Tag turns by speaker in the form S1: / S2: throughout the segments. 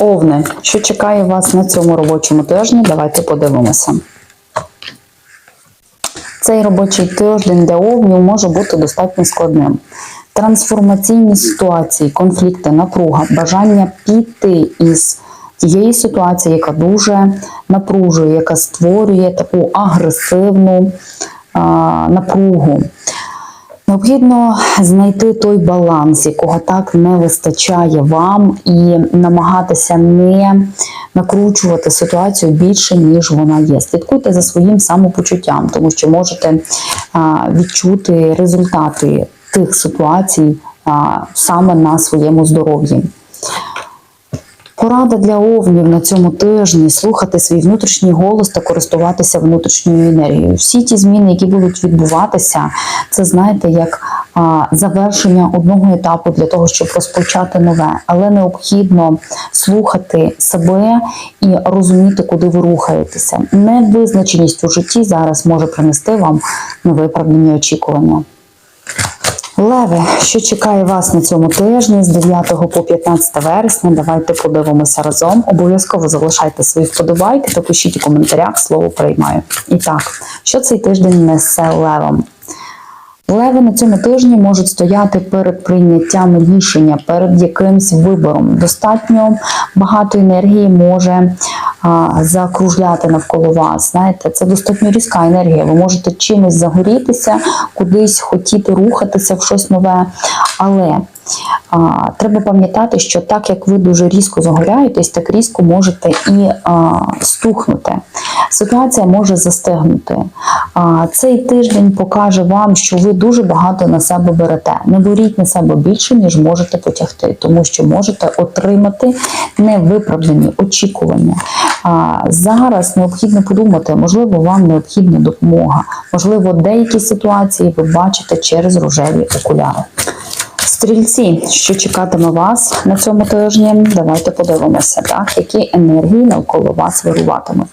S1: Овни, що чекає вас на цьому робочому тижні? Давайте подивимося. Цей робочий тиждень для овнів може бути достатньо складним. Трансформаційні ситуації, конфлікти, напруга, бажання піти із тієї ситуації, яка дуже напружує, яка створює таку агресивну а, напругу. Необхідно знайти той баланс, якого так не вистачає вам, і намагатися не накручувати ситуацію більше, ніж вона є. Слідкуйте за своїм самопочуттям, тому що можете відчути результати тих ситуацій саме на своєму здоров'ї. Порада для овнів на цьому тижні слухати свій внутрішній голос та користуватися внутрішньою енергією. Всі ті зміни, які будуть відбуватися, це знаєте, як завершення одного етапу для того, щоб розпочати нове, але необхідно слухати себе і розуміти, куди ви рухаєтеся. Невизначеність у житті зараз може принести вам невиправдані очікування. Леви, що чекає вас на цьому тижні з 9 по 15 вересня? Давайте подивимося разом. Обов'язково залишайте свої вподобайки та пишіть у коментарях слово приймаю. І так, що цей тиждень несе левам? Леви на цьому тижні можуть стояти перед прийняттям рішення, перед якимсь вибором. Достатньо багато енергії може а, закружляти навколо вас. Знаєте, це достатньо різка енергія. Ви можете чимось загорітися, кудись хотіти рухатися в щось нове. Але а, треба пам'ятати, що так як ви дуже різко загоряєтесь, так різко можете і а, стухнути. Ситуація може застигнути. А, цей тиждень покаже вам, що ви дуже багато на себе берете. Не беріть на себе більше, ніж можете потягти, тому що можете отримати невиправдані очікування. А, зараз необхідно подумати, можливо, вам необхідна допомога, можливо, деякі ситуації ви бачите через рожеві окуляри. Стрільці, що чекатиме вас на цьому тижні, давайте подивимося, так, які енергії навколо вас вируватимуть.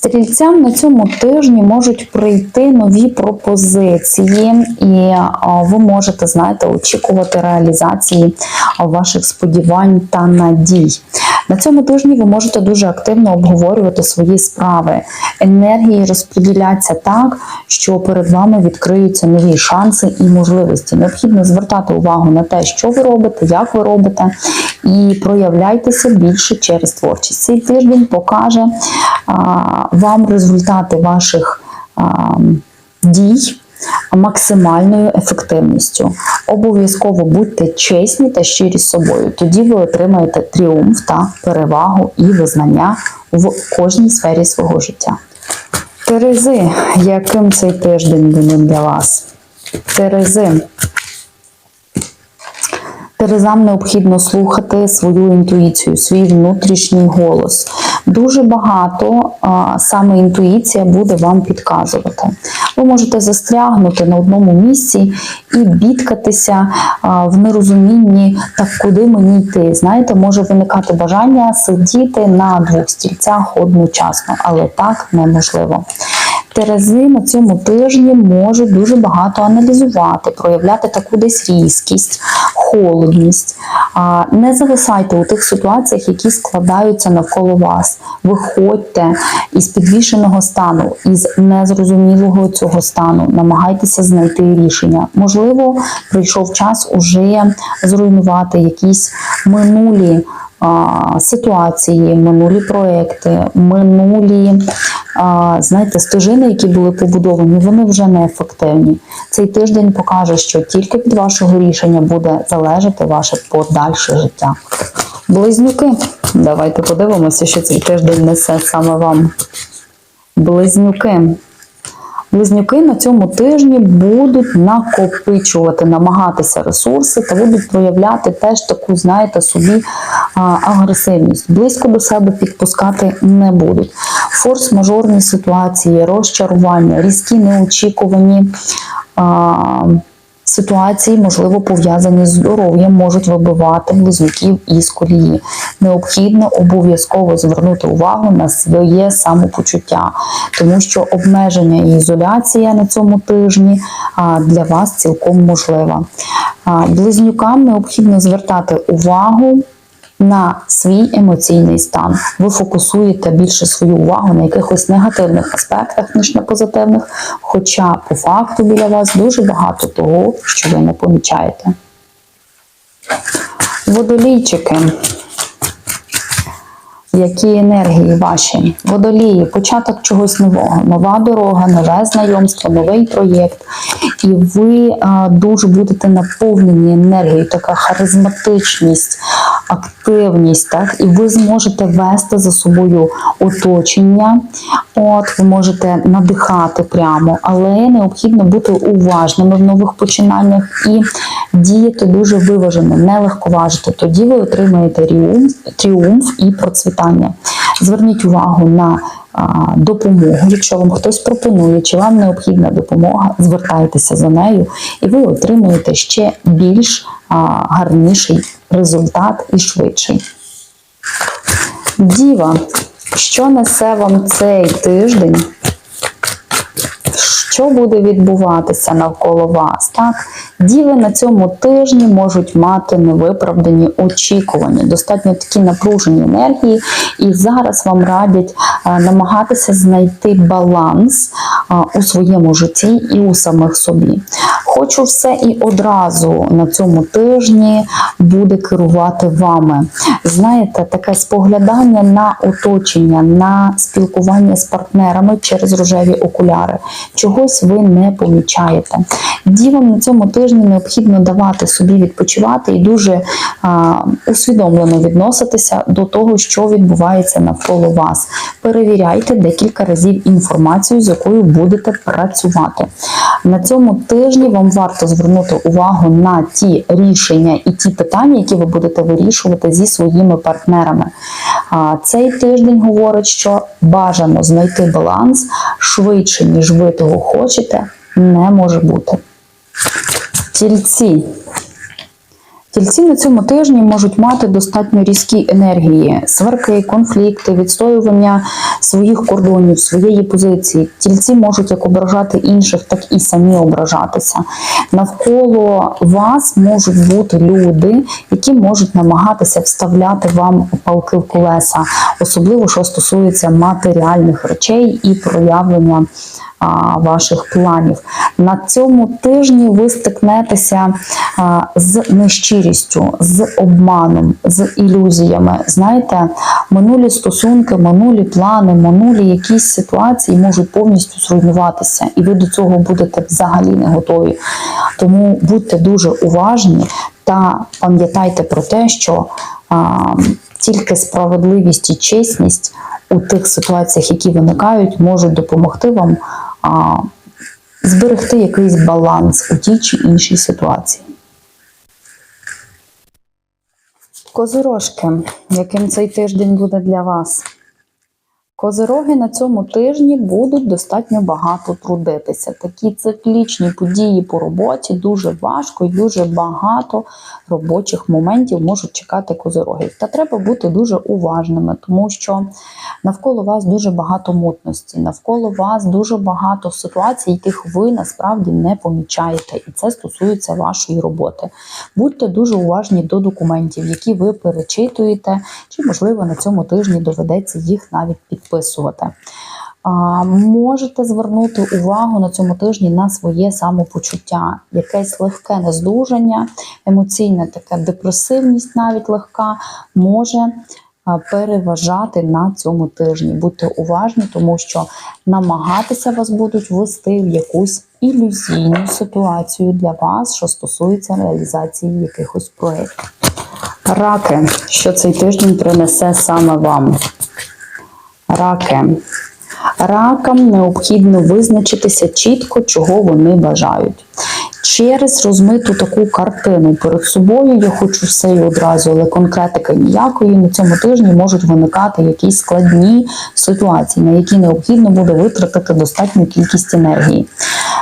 S1: Стрільцям на цьому тижні можуть прийти нові пропозиції, і ви можете, знаєте, очікувати реалізації ваших сподівань та надій. На цьому тижні ви можете дуже активно обговорювати свої справи. Енергії розподіляться так, що перед вами відкриються нові шанси і можливості. Необхідно звертати увагу на те, що ви робите, як ви робите, і проявляйтеся більше через творчість. Цей тиждень покаже вам результати ваших дій максимальною ефективністю. Обов'язково будьте чесні та щирі з собою. Тоді ви отримаєте тріумф та перевагу і визнання в кожній сфері свого життя. Терези, яким цей тиждень буде для вас? Терези. Терезам необхідно слухати свою інтуїцію, свій внутрішній голос. Дуже багато а, саме інтуїція буде вам підказувати. Ви можете застрягнути на одному місці і бідкатися а, в нерозумінні, так куди мені йти. Знаєте, може виникати бажання сидіти на двох стільцях одночасно, але так неможливо. Терези на цьому тижні можуть дуже багато аналізувати, проявляти таку десь різкість, холодність. Не зависайте у тих ситуаціях, які складаються навколо вас. Виходьте із підвішеного стану, із незрозумілого цього стану. Намагайтеся знайти рішення. Можливо, прийшов час уже зруйнувати якісь минулі. Ситуації, минулі проекти, минулі знаєте, стежини, які були побудовані, вони вже не ефективні. Цей тиждень покаже, що тільки від вашого рішення буде залежати ваше подальше життя. Близнюки, давайте подивимося, що цей тиждень несе саме вам. Близнюки. Близнюки на цьому тижні будуть накопичувати, намагатися ресурси та будуть проявляти теж таку, знаєте, собі агресивність. Близько до себе підпускати не будуть. Форс-мажорні ситуації, розчарування, різкі неочікувані. Ситуації, можливо, пов'язані з здоров'ям, можуть вибивати близнюків із колії. Необхідно обов'язково звернути увагу на своє самопочуття, тому що обмеження і ізоляція на цьому тижні для вас цілком можлива. Близнюкам необхідно звертати увагу на свій емоційний стан. Ви фокусуєте більше свою увагу на якихось негативних аспектах, ніж на позитивних, хоча по факту біля вас дуже багато того, що ви не помічаєте. Водолійчики. Які енергії ваші? Водолії, початок чогось нового, нова дорога, нове знайомство, новий проєкт. І ви а, дуже будете наповнені енергією, така харизматичність, активність, так? і ви зможете вести за собою оточення. От, ви можете надихати прямо, але необхідно бути уважними в нових починаннях і діяти дуже виважено, не легковажити. Тоді ви отримаєте тріумф, тріумф і процвітання. Зверніть увагу на допомогу. Якщо вам хтось пропонує, чи вам необхідна допомога, звертайтеся за нею, і ви отримаєте ще більш гарніший результат і швидший. Діва, що несе вам цей тиждень? Що буде відбуватися навколо вас? Так, діви на цьому тижні можуть мати невиправдані очікування, достатньо такі напружені енергії, і зараз вам радять намагатися знайти баланс у своєму житті і у самих собі. Хочу все і одразу на цьому тижні буде керувати вами. Знаєте, таке споглядання на оточення, на спілкування з партнерами через рожеві окуляри. Чогось ви не помічаєте. Дівам на цьому тижні необхідно давати собі відпочивати і дуже а, усвідомлено відноситися до того, що відбувається навколо вас. Перевіряйте декілька разів інформацію, з якою будете працювати. На цьому тижні вам варто звернути увагу на ті рішення і ті питання, які ви будете вирішувати зі своїми партнерами. А, Цей тиждень говорить, що бажано знайти баланс швидше, ніж ви того хочете, не може бути. Тільці. Тільці на цьому тижні можуть мати достатньо різкі енергії, сварки, конфлікти, відстоювання своїх кордонів, своєї позиції. Тільці можуть як ображати інших, так і самі ображатися. Навколо вас можуть бути люди, які можуть намагатися вставляти вам палки в колеса, особливо що стосується матеріальних речей і проявлення ваших планів. На цьому тижні ви стикнетеся з нещирістю, з обманом, з ілюзіями. Знаєте, минулі стосунки, минулі плани, минулі якісь ситуації можуть повністю зруйнуватися, і ви до цього будете взагалі не готові. Тому будьте дуже уважні та пам'ятайте про те, що а, тільки справедливість і чесність у тих ситуаціях, які виникають, можуть допомогти вам а, зберегти якийсь баланс у тій чи іншій ситуації. Козирожки, яким цей тиждень буде для вас? Козироги на цьому тижні будуть достатньо багато трудитися. Такі циклічні події по роботі дуже важко і дуже багато робочих моментів можуть чекати козирогів. Та треба бути дуже уважними, тому що навколо вас дуже багато мутності, навколо вас дуже багато ситуацій, яких ви насправді не помічаєте, і це стосується вашої роботи. Будьте дуже уважні до документів, які ви перечитуєте, чи, можливо, на цьому тижні доведеться їх навіть підписувати. Можете звернути увагу на цьому тижні на своє самопочуття, якесь легке нездужання, емоційна така депресивність, навіть легка, може переважати на цьому тижні. Будьте уважні, тому що намагатися вас будуть вести в якусь ілюзійну ситуацію для вас, що стосується реалізації якихось проєктів. Раки, що цей тиждень принесе саме вам. Раки. Ракам необхідно визначитися чітко, чого вони бажають. Через розмиту таку картину перед собою я хочу все і одразу, але конкретики ніякої. На цьому тижні можуть виникати якісь складні ситуації, на які необхідно буде витратити достатню кількість енергії.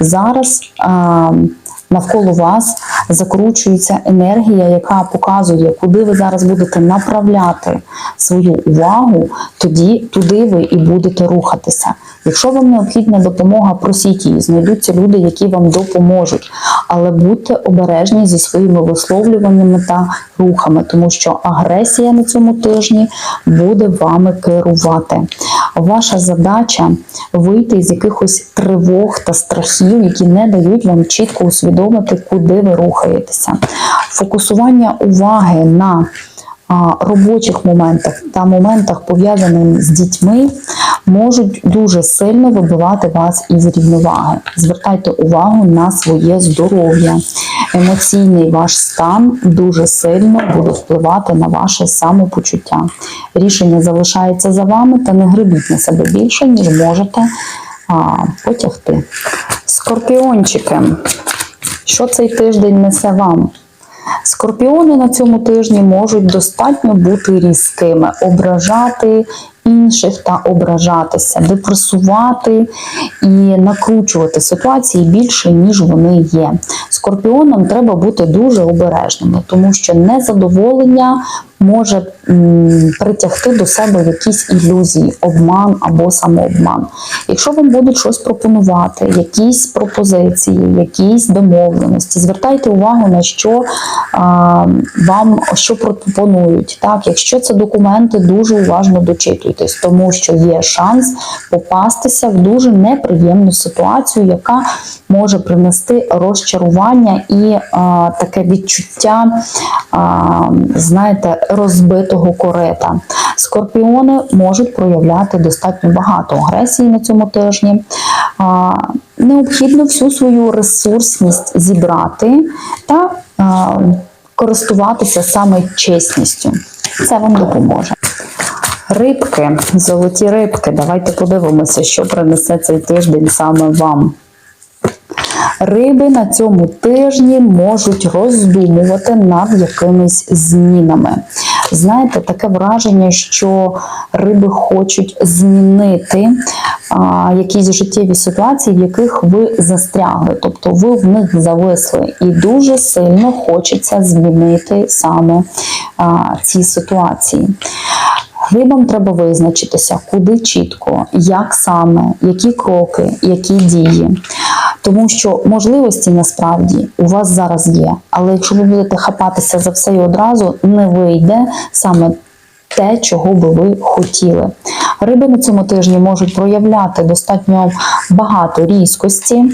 S1: Зараз а, навколо вас закручується енергія, яка показує, куди ви зараз будете направляти свою увагу, тоді туди ви і будете рухатися. Якщо вам необхідна допомога, просіть її, знайдуться люди, які вам допоможуть. Але будьте обережні зі своїми висловлюваннями та рухами, тому що агресія на цьому тижні буде вами керувати. Ваша задача вийти з якихось тривог та страхів, які не дають вам чітко усвідомити, куди ви рухаєтеся. Фокусування уваги на робочих моментах та моментах, пов'язаних з дітьми, можуть дуже сильно вибивати вас із рівноваги. Звертайте увагу на своє здоров'я. Емоційний ваш стан дуже сильно буде впливати на ваше самопочуття. Рішення залишається за вами, та не гребіть на себе більше, ніж можете а, потягти. Скорпіончики. Що цей тиждень несе вам? Скорпіони на цьому тижні можуть достатньо бути різкими, ображати інших та ображатися, депресувати і накручувати ситуації більше, ніж вони є. Скорпіонам треба бути дуже обережними, тому що незадоволення може притягти до себе якісь ілюзії, обман або самообман. Якщо вам будуть щось пропонувати, якісь пропозиції, якісь домовленості, звертайте увагу на що а, вам що пропонують. Так, якщо це документи, дуже уважно дочитуйтесь, тому що є шанс попастися в дуже неприємну ситуацію, яка може принести розчарування і а, таке відчуття, а, знаєте, розбитого корета. Скорпіони можуть проявляти достатньо багато агресії на цьому тижні. Необхідно всю свою ресурсність зібрати та користуватися саме чесністю. Це вам допоможе. Рибки, золоті рибки. Давайте подивимося, що принесе цей тиждень саме вам. Риби на цьому тижні можуть роздумувати над якимись змінами. Знаєте, таке враження, що риби хочуть змінити а, якісь життєві ситуації, в яких ви застрягли, тобто ви в них зависли, і дуже сильно хочеться змінити саме а, ці ситуації. Рибам треба визначитися, куди чітко, як саме, які кроки, які дії. Тому що можливості насправді у вас зараз є. Але якщо ви будете хапатися за все і одразу, не вийде саме те, чого би ви хотіли. Риби на цьому тижні можуть проявляти достатньо багато різкості.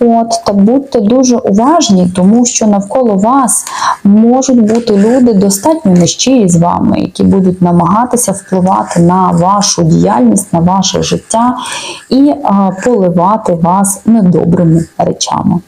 S1: От, та будьте дуже уважні, тому що навколо вас можуть бути люди достатньо нещирі з вами, які будуть намагатися впливати на вашу діяльність, на ваше життя і а, поливати вас недобрими речами.